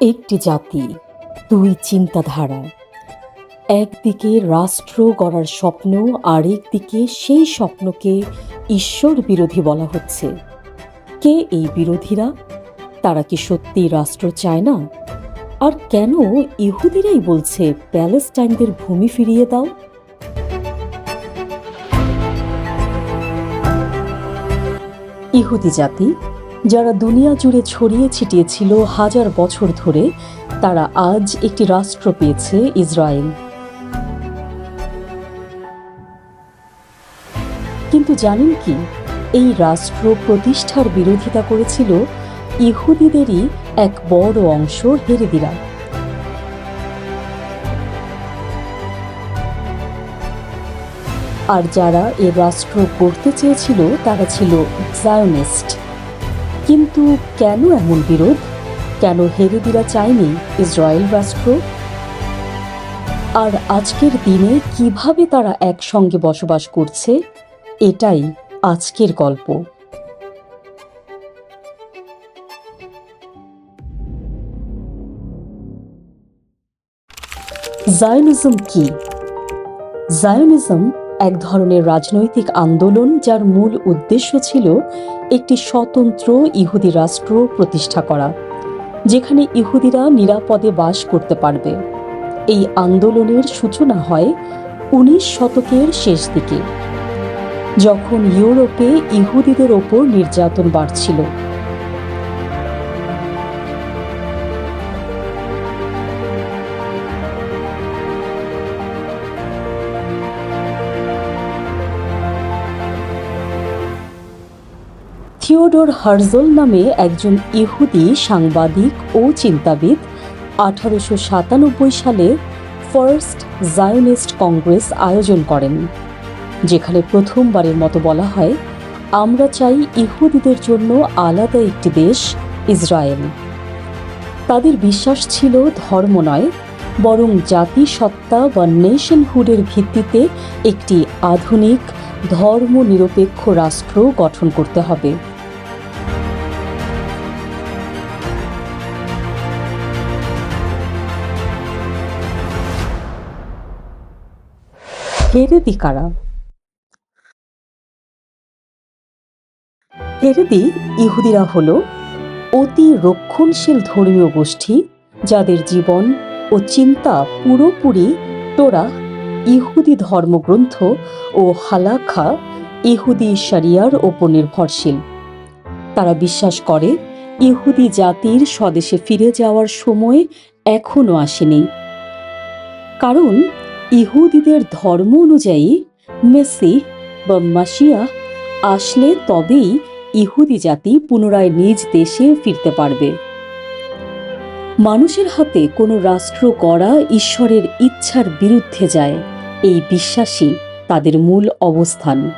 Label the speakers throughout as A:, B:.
A: একটি জাতি, দুই চিন্তাধারা। একদিকে রাষ্ট্র গড়ার স্বপ্ন, আরেকদিকে সেই স্বপ্নকে ঈশ্বর বিরোধী বলা হচ্ছে। কে এই বিরোধীরা? তারা কি সত্যি রাষ্ট্র চায় না? আর কেন ইহুদিরাই বলছে প্যালেস্টাইনদের ভূমি ফিরিয়ে দাও? ইহুদি জাতি যারা দুনিয়া জুড়ে ছড়িয়ে ছিটিয়েছিল হাজার বছর ধরে, তারা আজ একটি রাষ্ট্র পেয়েছে ইসরায়েল। কিন্তু জানেন কি, এই রাষ্ট্র প্রতিষ্ঠার বিরোধিতা করেছিল ইহুদিদেরই এক বড় অংশ হেরেদিরা। আর যারা এ রাষ্ট্র গড়তে চেয়েছিল, তারা ছিল জায়নিস্ট কিন্তু কেন এমন বিরোধ? কেন হেরেদিরা চায়নি ইসরায়েল রাষ্ট্র? আর আজকের দিনে কীভাবে তারা একসঙ্গে বসবাস করছে? এটাই আজকের গল্প। জায়নিজম কি? জায়নিজম এক ধরনের রাজনৈতিক আন্দোলন যার মূল উদ্দেশ্য ছিল একটি স্বতন্ত্র ইহুদি রাষ্ট্র প্রতিষ্ঠা করা, যেখানে ইহুদিরা নিরাপদে বাস করতে পারবে। এই আন্দোলনের সূচনা হয় উনিশ শতকের শেষ দিকে, যখন ইউরোপে ইহুদিদের ওপর নির্যাতন বাড়ছিল। থিওডোর হার্জল নামে একজন ইহুদি সাংবাদিক ও চিন্তাবিদ আঠারোশো সাতানব্বই সালে ফার্স্ট জায়নিস্ট কংগ্রেস আয়োজন করেন, যেখানে প্রথমবারের মতো বলা হয়, আমরা চাই ইহুদিদের জন্য আলাদা একটি দেশ, ইসরায়েল। তাদের বিশ্বাস ছিল ধর্ম নয়, বরং জাতিসত্তা বা নেশনহুডের ভিত্তিতে একটি আধুনিক ধর্মনিরপেক্ষ রাষ্ট্র গঠন করতে হবে। হেরেদি কারা? হেরেদি ইহুদিরা হল অতি রক্ষণশীল ধর্মীয় গোষ্ঠী যাদের জীবন ও চিন্তা পুরোপুরি তোরা ইহুদি ধর্মগ্রন্থ ও হালাখা ইহুদি শরিয়ার ওপর নির্ভরশীল। তারা বিশ্বাস করে ইহুদি জাতির স্বদেশে ফিরে যাওয়ার সময় এখনও আসেনি। কারণ ইহুদিদের ধর্ম অনুযায়ী মেসি বা মাসিয়া আসলে তবেই ইহুদি জাতি পুনরায় নিজ দেশে ফিরতে পারবে। মানুষের হাতে কোনো রাষ্ট্র গড়া ঈশ্বরের ইচ্ছার বিরুদ্ধে যায়, এই বিশ্বাসই তাদের মূল অবস্থান।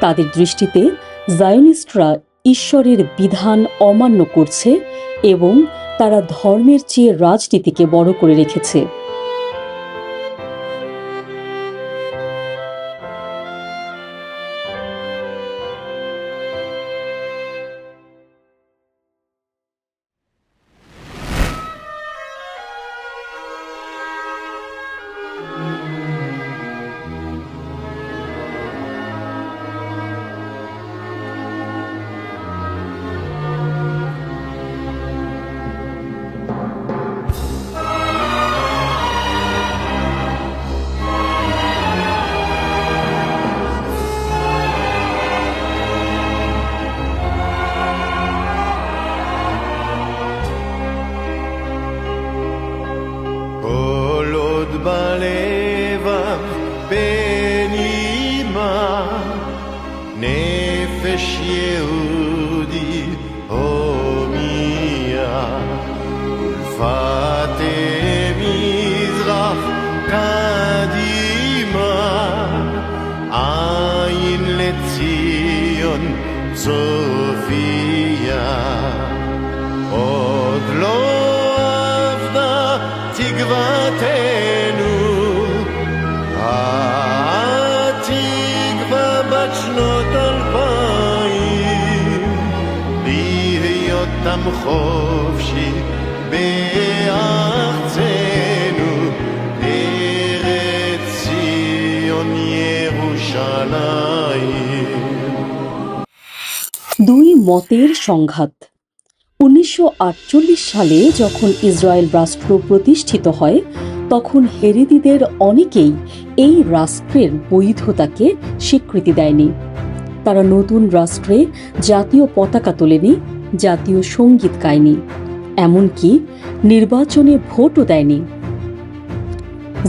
A: তাদের দৃষ্টিতে জায়নিস্টরা ঈশ্বরের বিধান অমান্য করছে এবং তারা ধর্মের চেয়ে রাজনীতিকে বড় করে রেখেছে।
B: Yehudi, oh Mia, Ulfate Mizrach Kadima, Ayin Letzion Sofia, Od Lo Avda Tigvat התקווה בת שנות אלפיים, להיות איתם חופשי בארצנו, ארץ ציון ירושלים.
A: দুই মতের সংঘাত উনিশশো সালে যখন ইসরায়েল রাষ্ট্র প্রতিষ্ঠিত হয় তখন হেরেদিদের অনেকেই এই রাষ্ট্রের বৈধতাকে স্বীকৃতি দেয়নি তারা নতুন রাষ্ট্রে জাতীয় পতাকা তোলেনি জাতীয় সংগীত গায়নি, এমনকি নির্বাচনে ভোটও দেয়নি।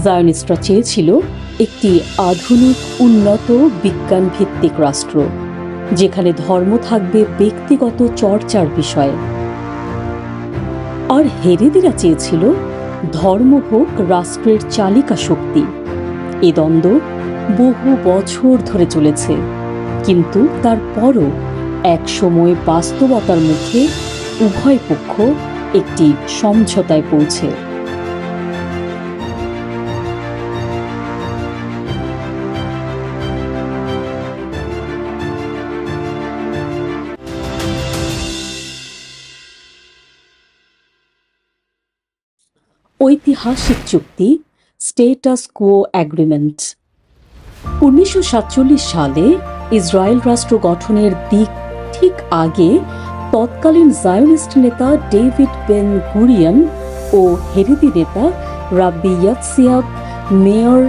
A: জায়নিস্টরা চেয়েছিল একটি আধুনিক, উন্নত বিজ্ঞান ভিত্তিক রাষ্ট্র, যেখানে ধর্ম থাকবে ব্যক্তিগত চর্চার বিষয়ে। আর হেরেদিরা চেয়েছিল ধর্ম হোক রাষ্ট্রের চালিকা শক্তি। এ দ্বন্দ্ব বহু বছর ধরে চলেছে, কিন্তু তারপরও এক সময় বাস্তবতার মুখে উভয় পক্ষ একটি সমঝোতায় পৌঁছে। ঐতিহাসিক চুক্তি স্টেটাস কুও অ্যাগ্রিমেন্ট উনিশশো সাতচল্লিশ সালে ইসরায়েল রাষ্ট্র গঠনের দিক ঠিক আগে তৎকালীন জায়নিস্ট নেতা ডেভিড বেন গুরিয়ান ও হেরেদি নেতা রাব্বি ইয়াতসিয়াক মেয়র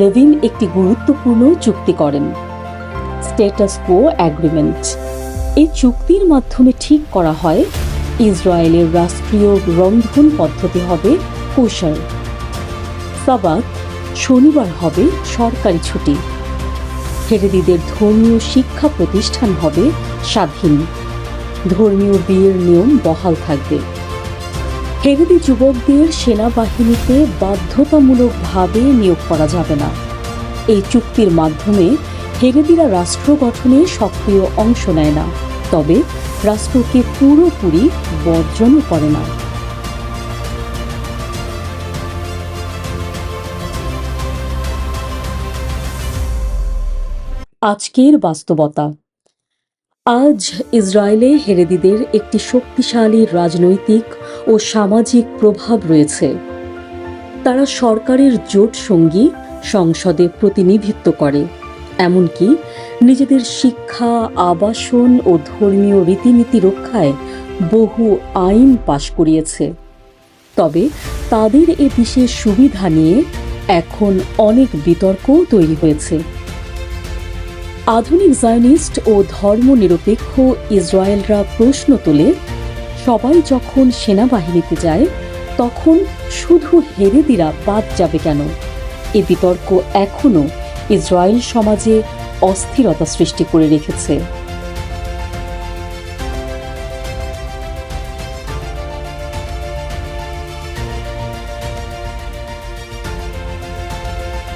A: লেভিন একটি গুরুত্বপূর্ণ চুক্তি করেন স্টেটাস কো অ্যাগ্রিমেন্ট। এই চুক্তির মাধ্যমে ঠিক করা হয়, ইসরায়েলের রাষ্ট্রীয় রন্ধন পদ্ধতি হবে কোশার সাবাত, শনিবার হবে সরকারি ছুটি। হেরেদিদের ধর্মীয় শিক্ষা প্রতিষ্ঠান হবে স্বাধীন। ধর্মীয় বিয়ের নিয়ম বহাল থাকবে। হেরেদি যুবকদের সেনাবাহিনীতে বাধ্যতামূলকভাবে নিয়োগ করা যাবে না। এই চুক্তির মাধ্যমে হেরেদিরা রাষ্ট্র গঠনে সক্রিয় অংশ নেয় না। তবে রাষ্ট্রকে পুরোপুরি বর্জনও করে না। আজকের বাস্তবতা। আজ ইসরায়েলে হেরেদিদের একটি শক্তিশালী রাজনৈতিক ও সামাজিক প্রভাব রয়েছে। তারা সরকারের জোট সঙ্গী সংসদে প্রতিনিধিত্ব করে, এমনকি নিজেদের শিক্ষা, আবাসন ও ধর্মীয় রীতিনীতি রক্ষায় বহু আইন পাশ করিয়েছে। তবে তাদের এ বিশেষ সুবিধা নিয়ে এখন অনেক বিতর্কও তৈরি হয়েছে। আধুনিক জায়নিস্ট ও ধর্মনিরপেক্ষ ইসরায়েলরা প্রশ্ন তোলে, সবাই যখন সেনাবাহিনীতে যায়, তখন শুধু হেরেদিরা বাদ যাবে কেন? এ বিতর্ক এখনও ইসরায়েল সমাজে অস্থিরতা সৃষ্টি করে রেখেছে।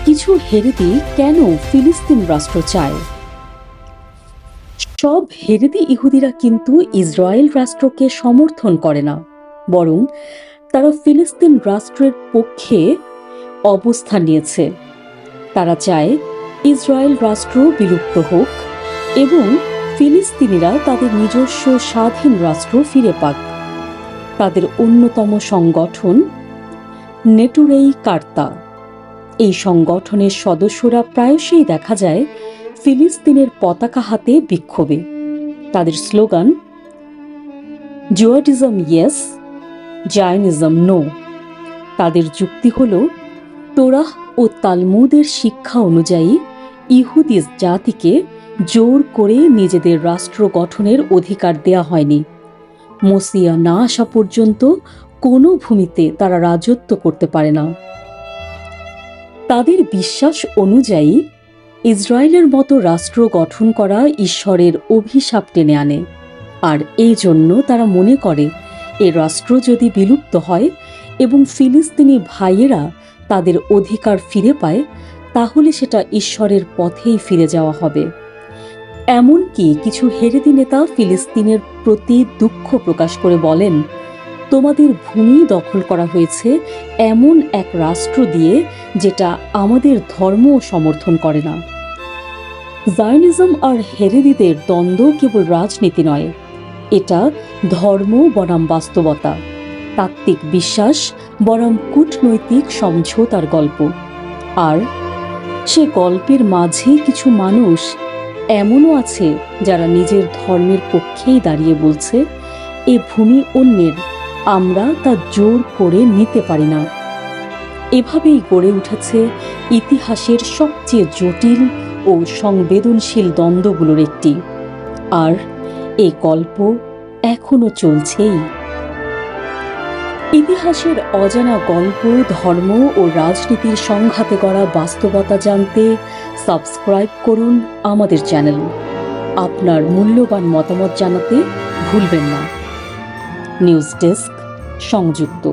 A: কিছু হেরেদি কেন ফিলিস্তিন রাষ্ট্র চায়? সব হেরেদি ইহুদিরা কিন্তু ইসরায়েল রাষ্ট্রকে সমর্থন করে না, বরং তারা ফিলিস্তিন রাষ্ট্রের পক্ষে অবস্থান নিয়েছে। তারা চায় ইসরায়েল রাষ্ট্র বিলুপ্ত হোক এবং ফিলিস্তিনিরা তাদের নিজস্ব স্বাধীন রাষ্ট্র ফিরে পাক। তাদের অন্যতম সংগঠন নেটুরেই কার্তা। এই সংগঠনের সদস্যরা প্রায়শই দেখা যায় ফিলিস্তিনের পতাকা হাতে বিক্ষোভে। তাদের slogan Judaism yes Zionism no তাদের যুক্তি হল, তোরাহ ও তালমুদের শিক্ষা অনুযায়ী ইহুদি জাতিকে জোর করে নিজেদের রাষ্ট্র গঠনের অধিকার দেয়া হয়নি। মসিয়া না আসা পর্যন্ত কোনো ভূমিতে তারা রাজত্ব করতে পারে না। তাদের বিশ্বাস অনুযায়ী ইসরায়েলের মতো রাষ্ট্র গঠন করা ঈশ্বরের অভিশাপ টেনে আনে। আর এই জন্য তারা মনে করে, এ রাষ্ট্র যদি বিলুপ্ত হয় এবং ফিলিস্তিনি ভাইয়েরা তাদের অধিকার ফিরে পায়, তাহলে সেটা ঈশ্বরের পথেই ফিরে যাওয়া হবে। এমনকি কিছু হেরেদি নেতা ফিলিস্তিনের প্রতি দুঃখ প্রকাশ করে বলেন, তোমাদের ভূমি দখল করা হয়েছে এমন এক রাষ্ট্র দিয়ে যেটা আমাদের ধর্ম সমর্থন করে না। জায়নিজম আর হেরেদিদের দ্বন্দ্ব কেবল রাজনীতি নয়, এটা ধর্ম বনাম বাস্তবতা, তাত্ত্বিক বিশ্বাস বরং কূটনৈতিক সমঝোতার গল্প। আর সে গল্পের মাঝে কিছু মানুষ এমনও আছে যারা নিজের ধর্মের পক্ষেই দাঁড়িয়ে বলছে, এ ভূমি অন্যের, আমরা তা জোর করে নিতে পারি না। এভাবেই গড়ে উঠেছে ইতিহাসের সবচেয়ে জটিল ও সংবেদনশীল দ্বন্দ্বগুলোর একটি। আর এ গল্প এখনও চলছেই। ইতিহাসের অজানা গল্প, ধর্ম ও রাজনীতির সংঘাতে করা বাস্তবতা জানতে সাবস্ক্রাইব করুন আমাদের চ্যানেল। আপনার মূল্যবান মতামত জানাতে ভুলবেন না। নিউজ ডেস্ক সংযুক্ত।